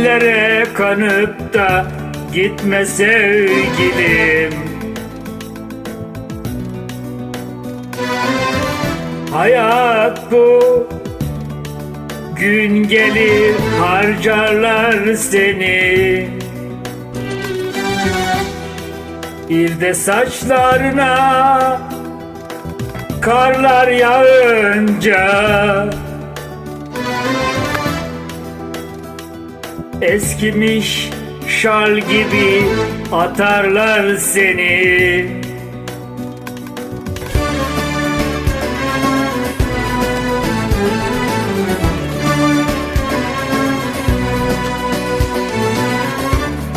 ellere kanıp da gitme sevgilim. Hayat bu. Gün gelir harcarlar seni. Bir de saçlarına Karlar yağınca Eskimiş şal gibi atarlar seni.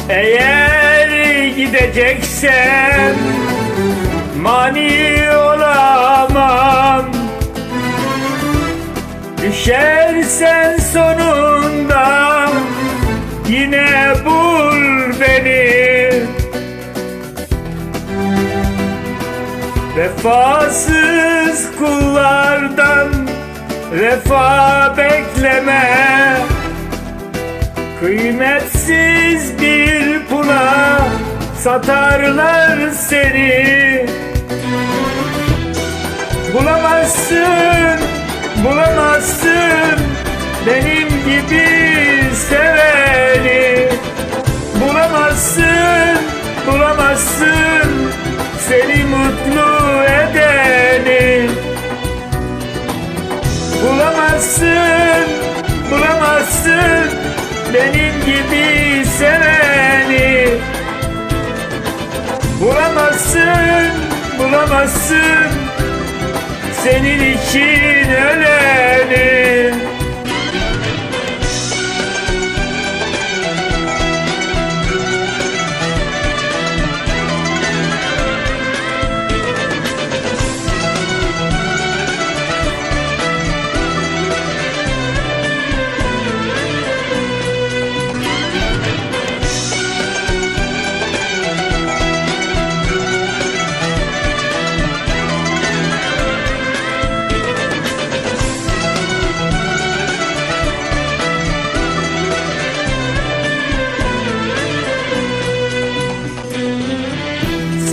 Eğer gideceksem mani olamam. Düşersen sonunda Vefasız kullardan vefa bekleme. Kıymetsiz bir pula satarlar seni. Bulamazsın gibi seveni. Bulamazsın, bulamazsın. Senin için öleni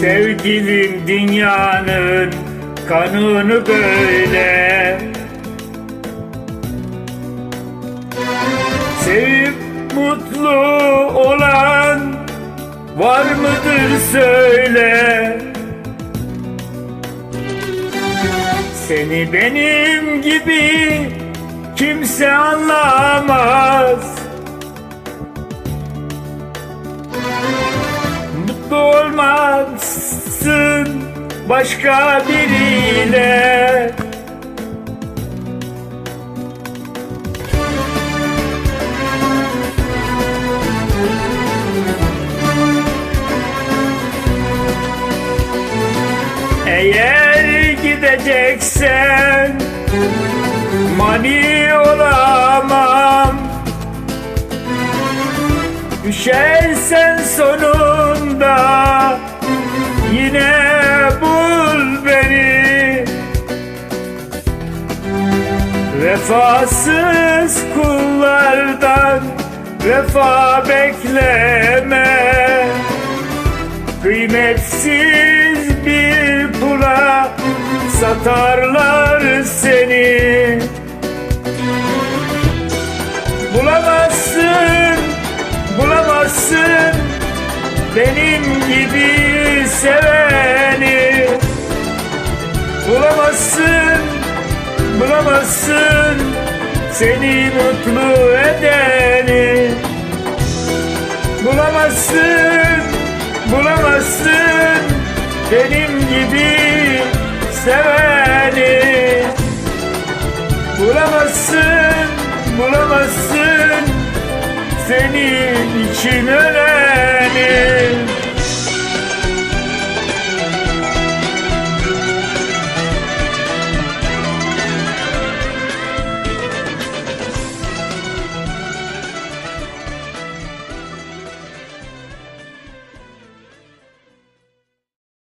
Sevgilim dünyanın kanunu böyle. Sevip mutlu olan var mıdır söyle. Seni benim gibi kimse anlamaz Mutlu olmazsın başka biriyle. Eğer gideceksen mani olamam. Düşersen sonunda yine bul beni. Vefasız kullardan vefa bekleme. Kıymetsiz bir pula satarlar seni. Bulamazsın, bulamazsın benim gibi seveni Bulamazsın, bulamazsın seni mutlu edeni. Bulamazsın, bulamazsın benim gibi seveni. Bulamazsın, bulamazsın senin için Amen.